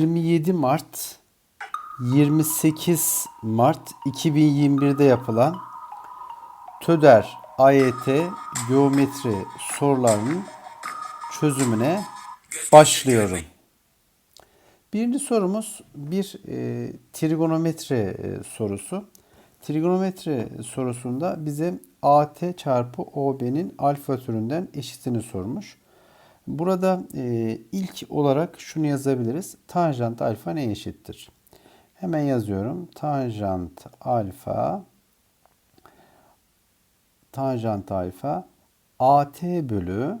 27 Mart 28 Mart 2021'de yapılan TÖDER AYT geometri sorularının çözümüne başlıyorum. Birinci sorumuz bir e, trigonometri e, sorusu. Trigonometri sorusunda bize AT çarpı OB'nin alfa türünden eşitini sormuş. Burada e, ilk olarak şunu yazabiliriz. Tanjant alfa ne eşittir? Hemen yazıyorum. Tanjant alfa tanjant alfa AT bölü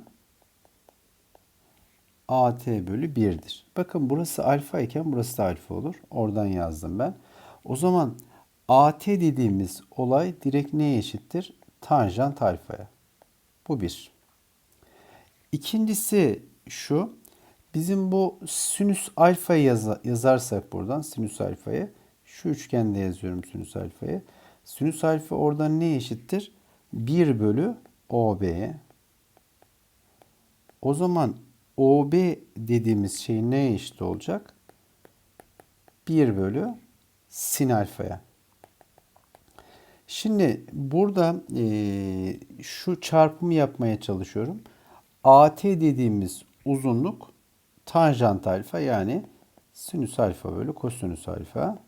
AT bölü 1'dir. Bakın burası alfa iken burası da alfa olur. Oradan yazdım ben. O zaman AT dediğimiz olay direkt neye eşittir? Tanjant alfaya. Bu bir. İkincisi şu. Bizim bu sinüs alfayı yaza- yazarsak buradan sinüs alfayı şu üçgende yazıyorum sinüs alfayı. Sinüs alfa oradan ne eşittir? 1 bölü OB'ye. O zaman OB dediğimiz şey neye eşit olacak? 1 bölü sin alfaya. Şimdi burada eee, şu çarpımı yapmaya çalışıyorum. AT dediğimiz uzunluk tanjant alfa yani sinüs alfa bölü kosinüs alfa.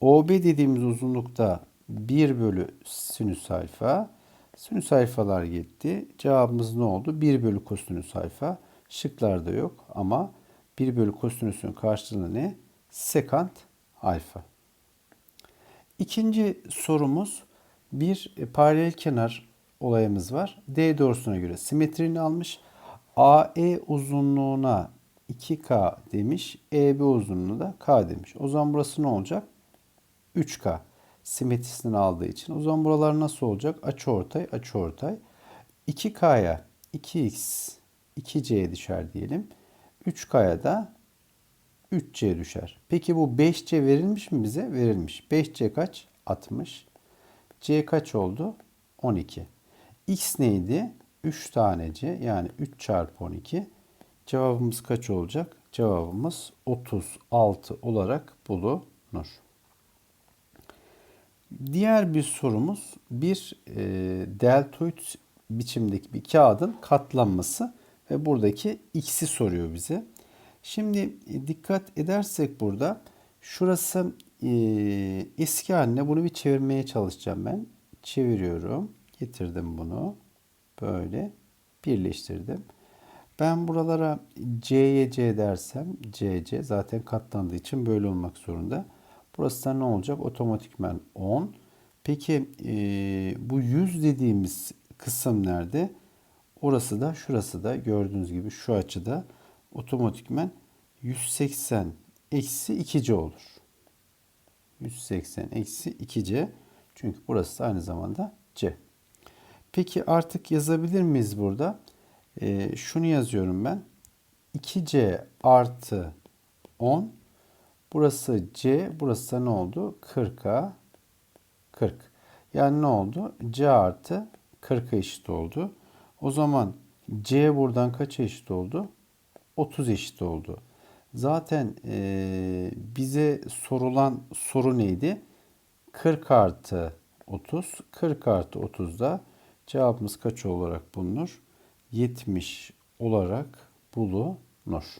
OB dediğimiz uzunlukta 1 bölü sinüs alfa. Sinüs alfalar gitti. Cevabımız ne oldu? 1 bölü kosinüs alfa. Şıklarda yok ama 1 bölü kosinüsün karşılığı ne? Sekant alfa. İkinci sorumuz bir paralel kenar olayımız var. D doğrusuna göre simetrini almış. AE uzunluğuna 2K demiş. EB uzunluğuna da K demiş. O zaman burası ne olacak? 3K. Simetrisini aldığı için. O zaman buralar nasıl olacak? Açıortay, açıortay. 2K'ya 2X, 2C düşer diyelim. 3K'ya da 3C düşer. Peki bu 5C verilmiş mi bize? Verilmiş. 5C kaç? 60. C kaç oldu? 12. X neydi? 3 tane C yani 3 çarpı 12. Cevabımız kaç olacak? Cevabımız 36 olarak bulunur. Diğer bir sorumuz bir e, deltoid biçimdeki bir kağıdın katlanması ve buradaki x'i soruyor bize. Şimdi e, dikkat edersek burada şurası e, eski haline bunu bir çevirmeye çalışacağım ben. Çeviriyorum. Getirdim bunu. Böyle birleştirdim. Ben buralara C'ye C dersem CC zaten katlandığı için böyle olmak zorunda. Burası da ne olacak? Otomatikmen 10. Peki e, bu 100 dediğimiz kısım nerede? Orası da şurası da gördüğünüz gibi şu açıda otomatikmen 180 eksi 2C olur. 180 eksi 2C. Çünkü burası da aynı zamanda C. Peki artık yazabilir miyiz burada? Ee, şunu yazıyorum ben. 2C artı 10. Burası C. Burası da ne oldu? 40'a 40. Yani ne oldu? C artı 40'a eşit oldu. O zaman C buradan kaça eşit oldu? 30 eşit oldu. Zaten e, bize sorulan soru neydi? 40 artı 30. 40 artı 30'da cevabımız kaç olarak bulunur? 70 olarak bulunur.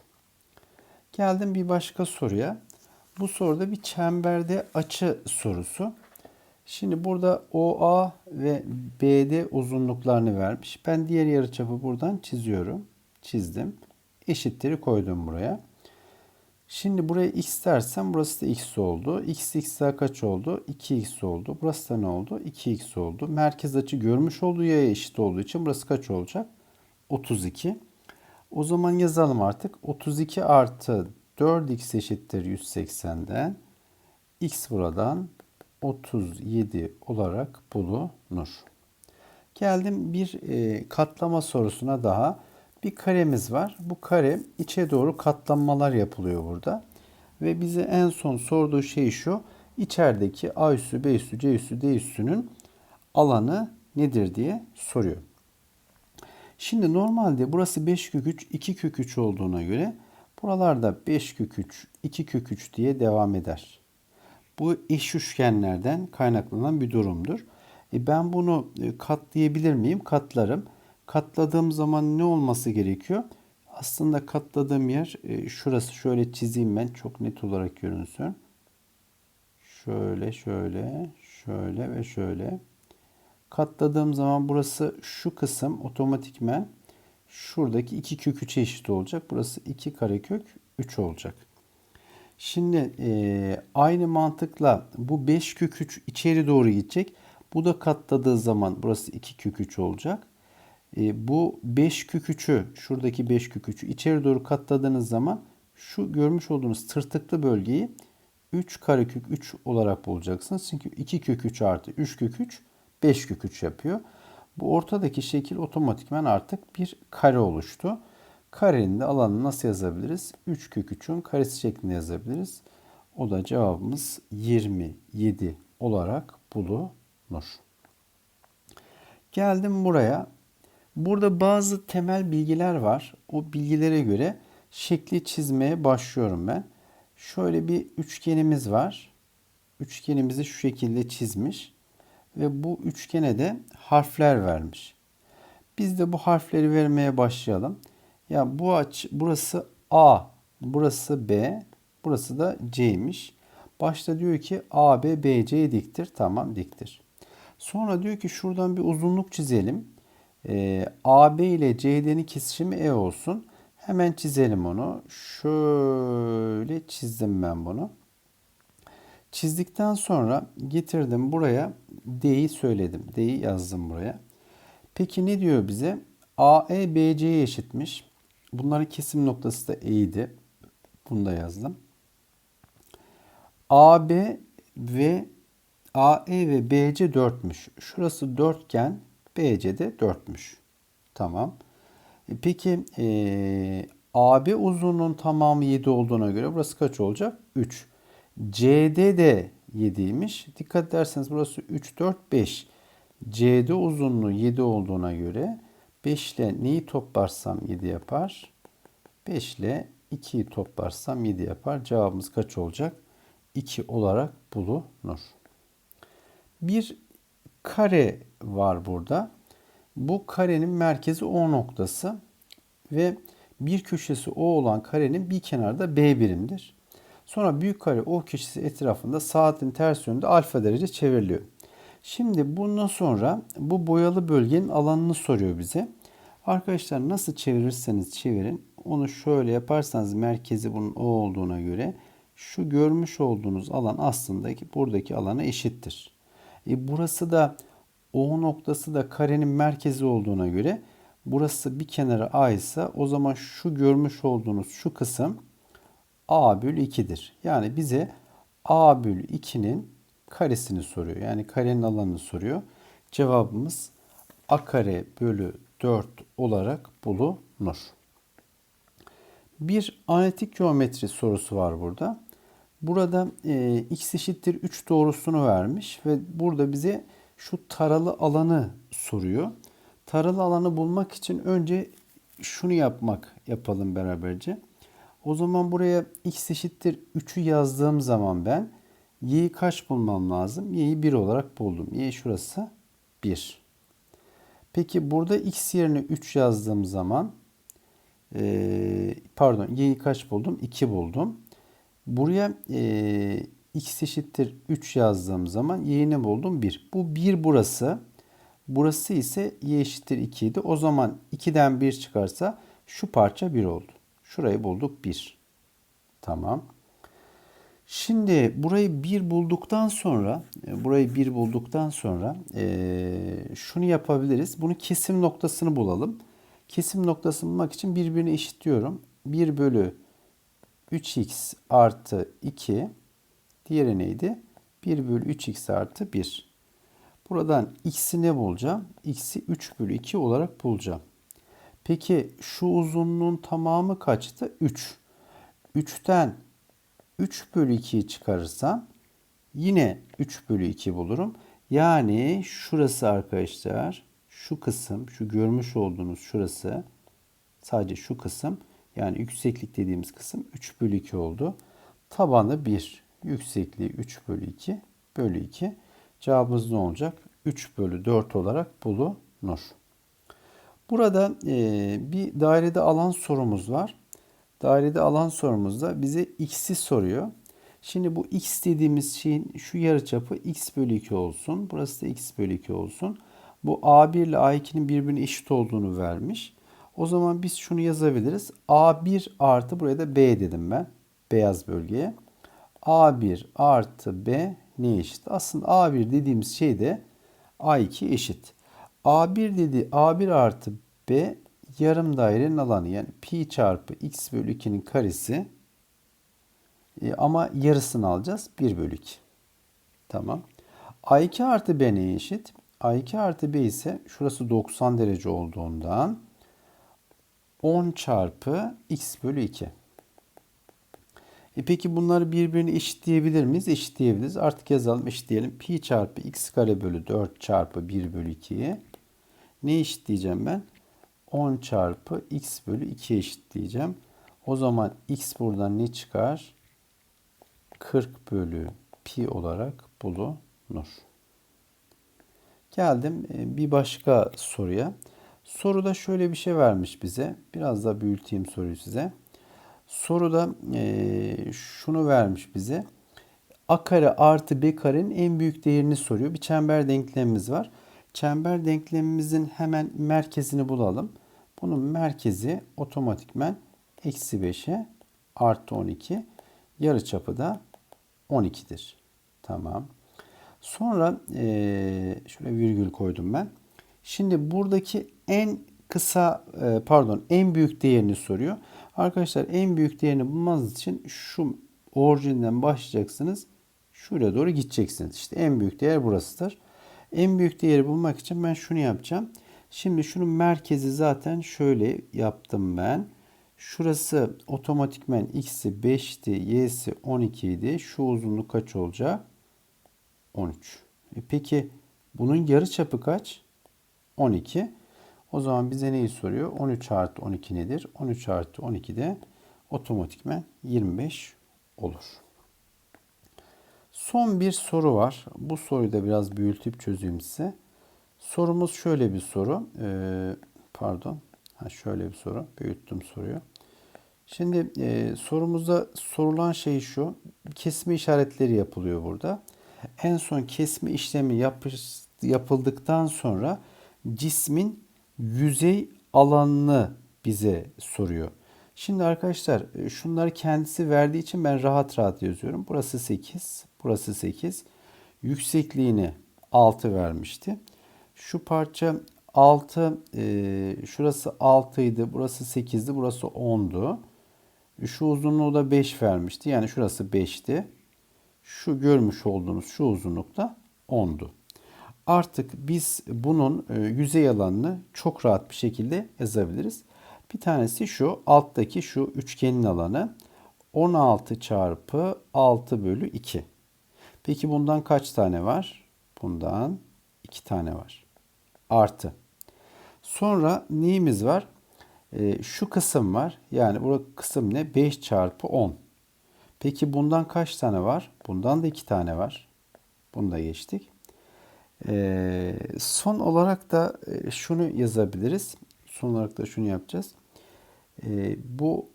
Geldim bir başka soruya. Bu soruda bir çemberde açı sorusu. Şimdi burada OA ve BD uzunluklarını vermiş. Ben diğer yarıçapı buradan çiziyorum. Çizdim. Eşitleri koydum buraya. Şimdi buraya x dersem burası da x oldu. x x daha kaç oldu? 2x oldu. Burası da ne oldu? 2x oldu. Merkez açı görmüş olduğu yaya eşit olduğu için burası kaç olacak? 32. O zaman yazalım artık. 32 artı 4x eşittir 180'den. x buradan 37 olarak bulunur. Geldim bir e, katlama sorusuna daha. Bir karemiz var. Bu kare içe doğru katlanmalar yapılıyor burada. Ve bize en son sorduğu şey şu. İçerideki A üssü, B üssü, C üssü, D üssünün alanı nedir diye soruyor. Şimdi normalde burası 5 kök 3, 2 kök 3 olduğuna göre Buralarda 5 kök 3, 2 kök 3 diye devam eder. Bu eş üçgenlerden kaynaklanan bir durumdur. E ben bunu e, katlayabilir miyim? Katlarım. Katladığım zaman ne olması gerekiyor? Aslında katladığım yer e, şurası. Şöyle çizeyim ben çok net olarak görünsün. Şöyle, şöyle, şöyle ve şöyle. Katladığım zaman burası şu kısım otomatikmen şuradaki 2 kök 3'e eşit olacak. Burası 2 karekök 3 olacak. Şimdi e, aynı mantıkla bu 5 kök 3 içeri doğru gidecek. Bu da katladığı zaman burası 2 kök 3 olacak. E, bu 5 kök 3'ü şuradaki 5 kök 3'ü içeri doğru katladığınız zaman şu görmüş olduğunuz tırtıklı bölgeyi 3 karekök 3 olarak bulacaksınız. Çünkü 2 kök 3 artı 3 kök 3 5 kök 3 yapıyor. Bu ortadaki şekil otomatikman artık bir kare oluştu. Karenin de alanını nasıl yazabiliriz? 3 kök 3'ün karesi şeklinde yazabiliriz. O da cevabımız 27 olarak bulunur. Geldim buraya. Burada bazı temel bilgiler var. O bilgilere göre şekli çizmeye başlıyorum ben. Şöyle bir üçgenimiz var. Üçgenimizi şu şekilde çizmiş ve bu üçgene de harfler vermiş. Biz de bu harfleri vermeye başlayalım. Ya bu aç burası A, burası B, burası da C'ymiş. Başta diyor ki AB BC diktir. Tamam diktir. Sonra diyor ki şuradan bir uzunluk çizelim. Ee, AB ile CD'nin kesişimi E olsun. Hemen çizelim onu. Şöyle çizdim ben bunu. Çizdikten sonra getirdim buraya D'yi söyledim. D'yi yazdım buraya. Peki ne diyor bize? AE BC'ye eşitmiş. Bunların kesim noktası da E'ydi. Bunu da yazdım. AB ve AE ve BC 4'müş. Şurası 4 iken BC de 4'müş. Tamam. E peki e, AB uzunluğun tamamı 7 olduğuna göre burası kaç olacak? 3. CD de 7'ymiş. Dikkat ederseniz burası 3, 4, 5. CD uzunluğu 7 olduğuna göre 5 ile neyi toplarsam 7 yapar? 5 ile 2'yi toplarsam 7 yapar. Cevabımız kaç olacak? 2 olarak bulunur. Bir kare var burada. Bu karenin merkezi O noktası ve bir köşesi O olan karenin bir kenarı da B birimdir. Sonra büyük kare O köşesi etrafında saatin ters yönünde alfa derece çevriliyor. Şimdi bundan sonra bu boyalı bölgenin alanını soruyor bize. Arkadaşlar nasıl çevirirseniz çevirin. Onu şöyle yaparsanız merkezi bunun O olduğuna göre şu görmüş olduğunuz alan aslında buradaki alana eşittir. E burası da O noktası da karenin merkezi olduğuna göre burası bir kenara A ise o zaman şu görmüş olduğunuz şu kısım A bölü 2'dir. Yani bize A bölü 2'nin karesini soruyor. Yani karenin alanını soruyor. Cevabımız A kare bölü 4 olarak bulunur. Bir analitik geometri sorusu var burada. Burada e, x eşittir 3 doğrusunu vermiş ve burada bize şu taralı alanı soruyor. Taralı alanı bulmak için önce şunu yapmak yapalım beraberce. O zaman buraya x eşittir 3'ü yazdığım zaman ben y'yi kaç bulmam lazım? y'yi 1 olarak buldum. y şurası 1. Peki burada x yerine 3 yazdığım zaman e, pardon y'yi kaç buldum? 2 buldum. Buraya e, x eşittir 3 yazdığım zaman y'yi ne buldum? 1. Bu 1 burası. Burası ise y eşittir 2 idi. O zaman 2'den 1 çıkarsa şu parça 1 oldu. Şurayı bulduk 1. Tamam. Şimdi burayı 1 bulduktan sonra e, burayı 1 bulduktan sonra e, şunu yapabiliriz. Bunu kesim noktasını bulalım. Kesim noktasını bulmak için birbirine eşitliyorum. 1 bölü 3x artı 2 diğeri neydi? 1 bölü 3x artı 1. Buradan x'i ne bulacağım? x'i 3 bölü 2 olarak bulacağım. Peki şu uzunluğun tamamı kaçtı? 3. 3'ten 3 bölü 2'yi çıkarırsam yine 3 bölü 2 bulurum. Yani şurası arkadaşlar şu kısım şu görmüş olduğunuz şurası sadece şu kısım Yani yükseklik dediğimiz kısım 3 bölü 2 oldu. Tabanı 1. Yüksekliği 3 bölü 2 bölü 2. Cevabımız ne olacak? 3 bölü 4 olarak bulunur. Burada e, bir dairede alan sorumuz var. Dairede alan sorumuzda bize x'i soruyor. Şimdi bu x dediğimiz şeyin şu yarıçapı x bölü 2 olsun. Burası da x bölü 2 olsun. Bu A1 ile A2'nin birbirine eşit olduğunu vermiş. O zaman biz şunu yazabiliriz. A1 artı buraya da B dedim ben. Beyaz bölgeye. A1 artı B ne eşit? Aslında A1 dediğimiz şey de A2 eşit. A1 dedi A1 artı B yarım dairenin alanı yani pi çarpı x bölü 2'nin karesi e, ama yarısını alacağız 1 bölü 2. Tamam. A2 artı B neye eşit? A2 artı B ise şurası 90 derece olduğundan 10 çarpı x bölü 2. E peki bunları birbirine eşitleyebilir miyiz? Eşitleyebiliriz. Artık yazalım eşitleyelim. Pi çarpı x kare bölü 4 çarpı 1 bölü 2'yi ne eşitleyeceğim ben? 10 çarpı x bölü 2 eşitleyeceğim. O zaman x buradan ne çıkar? 40 bölü pi olarak bulunur. Geldim e, bir başka soruya. Soruda şöyle bir şey vermiş bize. Biraz daha büyüteyim soruyu size. Soruda e, şunu vermiş bize. A kare artı B karenin en büyük değerini soruyor. Bir çember denklemimiz var. Çember denklemimizin hemen merkezini bulalım. Bunun merkezi otomatikmen eksi 5'e artı 12. Yarıçapı da 12'dir. Tamam. Sonra e, şöyle virgül koydum ben. Şimdi buradaki en kısa e, pardon en büyük değerini soruyor. Arkadaşlar en büyük değerini bulmanız için şu orijinden başlayacaksınız. Şuraya doğru gideceksiniz. İşte en büyük değer burasıdır. En büyük değeri bulmak için ben şunu yapacağım. Şimdi şunun merkezi zaten şöyle yaptım ben. Şurası otomatikmen x'i 5'ti, y'si 12 idi. Şu uzunluk kaç olacak? 13. E peki bunun yarı çapı kaç? 12. O zaman bize neyi soruyor? 13 artı 12 nedir? 13 artı 12 de otomatikmen 25 olur. Son bir soru var. Bu soruyu da biraz büyütüp çözeyim size. Sorumuz şöyle bir soru. Ee, pardon. Ha, şöyle bir soru. Büyüttüm soruyu. Şimdi e, sorumuzda sorulan şey şu. Kesme işaretleri yapılıyor burada. En son kesme işlemi yapış, yapıldıktan sonra cismin yüzey alanını bize soruyor. Şimdi arkadaşlar e, şunları kendisi verdiği için ben rahat rahat yazıyorum. Burası 8, burası 8. Yüksekliğini 6 vermişti. Şu parça 6, e, şurası 6 idi, burası 8'di, burası 10'du. Şu uzunluğu da 5 vermişti. Yani şurası 5'ti. Şu görmüş olduğunuz şu uzunlukta 10'du. Artık biz bunun e, yüzey alanını çok rahat bir şekilde yazabiliriz. Bir tanesi şu alttaki şu üçgenin alanı 16 çarpı 6 bölü 2. Peki bundan kaç tane var? Bundan 2 tane var. Artı. Sonra neyimiz var? Ee, şu kısım var. Yani bu kısım ne? 5 çarpı 10. Peki bundan kaç tane var? Bundan da 2 tane var. Bunu da geçtik. Ee, son olarak da e, şunu yazabiliriz. Son olarak da şunu yapacağız. Ee, bu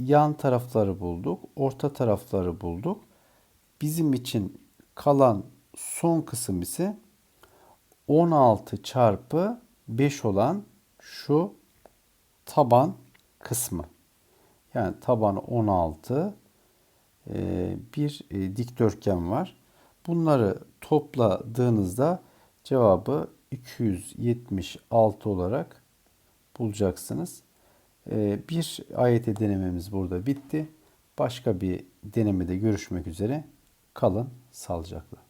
yan tarafları bulduk. Orta tarafları bulduk. Bizim için kalan son kısım ise 16 çarpı 5 olan şu taban kısmı. Yani taban 16 e, bir e, dikdörtgen var. Bunları topladığınızda cevabı 276 olarak bulacaksınız. E, bir AYT denememiz burada bitti. Başka bir denemede görüşmek üzere. Kalın sağlıcakla.